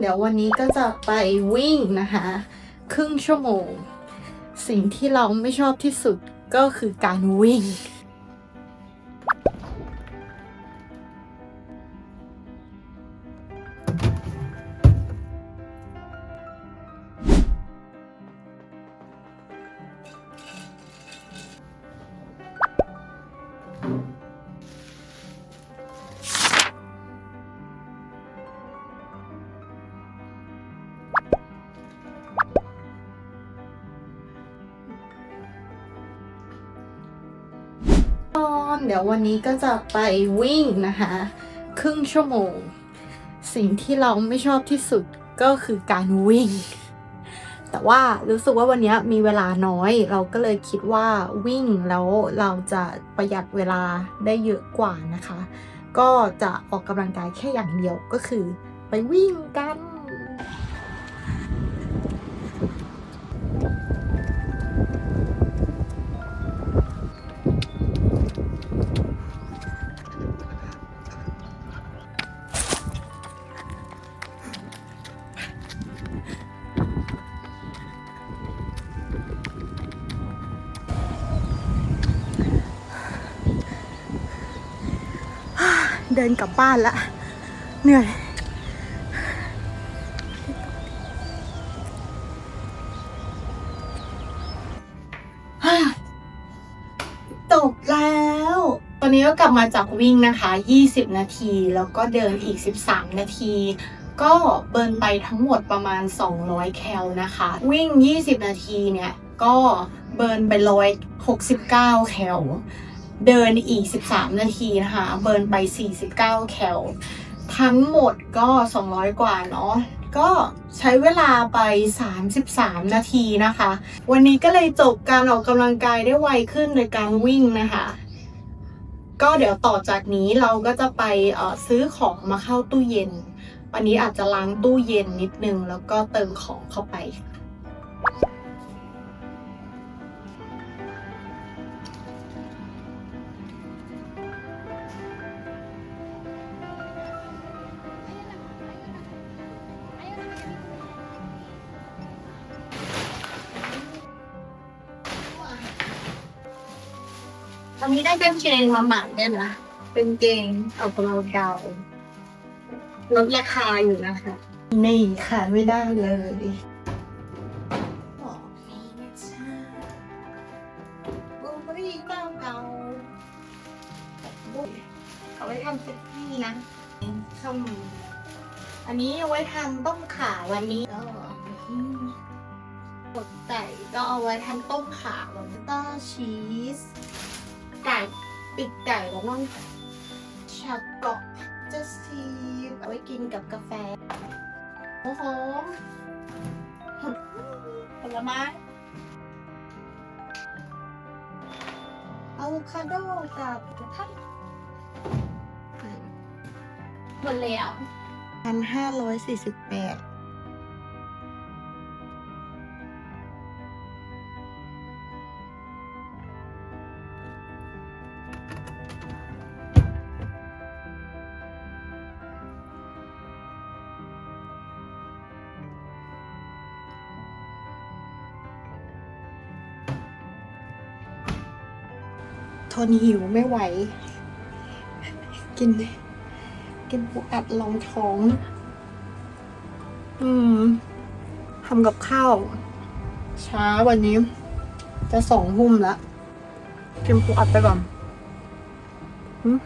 เดี๋ยววันนี้ก็จะไปวิ่งนะคะ ครึ่งชั่วโมง สิ่งที่เราไม่ชอบที่สุดก็คือการวิ่ง ตอนเดี๋ยววันนี้ก็จะไปวิ่งนะคะ ครึ่งชั่วโมง สิ่งที่เราไม่ชอบที่สุดก็คือการวิ่ง แต่ว่ารู้สึกว่าวันนี้มีเวลาน้อย เราก็เลยคิดว่าวิ่งแล้วเราจะประหยัดเวลาได้เยอะกว่านะคะ ก็จะออกกำลังกายแค่อย่างเดียวก็คือไปวิ่งกัน เดินกลับบ้านละ เหนื่อย จบแล้ว ตอนนี้ก็กลับมาจากวิ่งนะคะ 20 นาที แล้วก็เดินอีก 13 นาที ก็เบิร์นไปทั้งหมดประมาณ 200 แคลนะคะ วิ่ง 20 นาทีเนี่ย ก็เบิร์นไป 169 แคล เดินอีก 13 นาทีนะคะ เบิร์นไป 49 แคล ทั้งหมดก็ 200 กว่าเนาะ ก็ใช้เวลาไป 33 นาทีนะคะ วันนี้ก็เลยจบการออกกำลังกายได้ไวขึ้นโดยการวิ่งนะคะ ก็เดี๋ยวต่อจากนี้เราก็จะไปซื้อของมาเข้าตู้เย็น วันนี้อาจจะล้างตู้เย็นนิดนึงแล้วก็เติมของเข้าไป ตอนนี้ได้เป็นเกงมาหมักได้นะ เป็นเกงเอากำลังกายลดราคาอยู่นะคะนี่ค่ะไม่ได้เลยบูเบอรี่เก้าเก่าเอาไว้ทำซุกี้นะข้าวอันนี้เอาไว้ทำต้มข่าวันนี้ก็กดไก่ก็เอาไว้ทำต้มขาวันต้าชีสไก่ ปิดไก่แล้วต้องชักเกาะจัสทีฟเอาไว้กินกับกาแฟโอ้โหผลไม้อะโวคาโดกับกระทั่งหมดแล้วพันห้าร้อยสี่สิบแปด ทนหิวไม่ไหว กิน กินปูอัดรองท้อง อืมทำกับข้าว ช้าวันนี้ จะสองทุ่มแล้วกินปูอัดไปก่อนอืม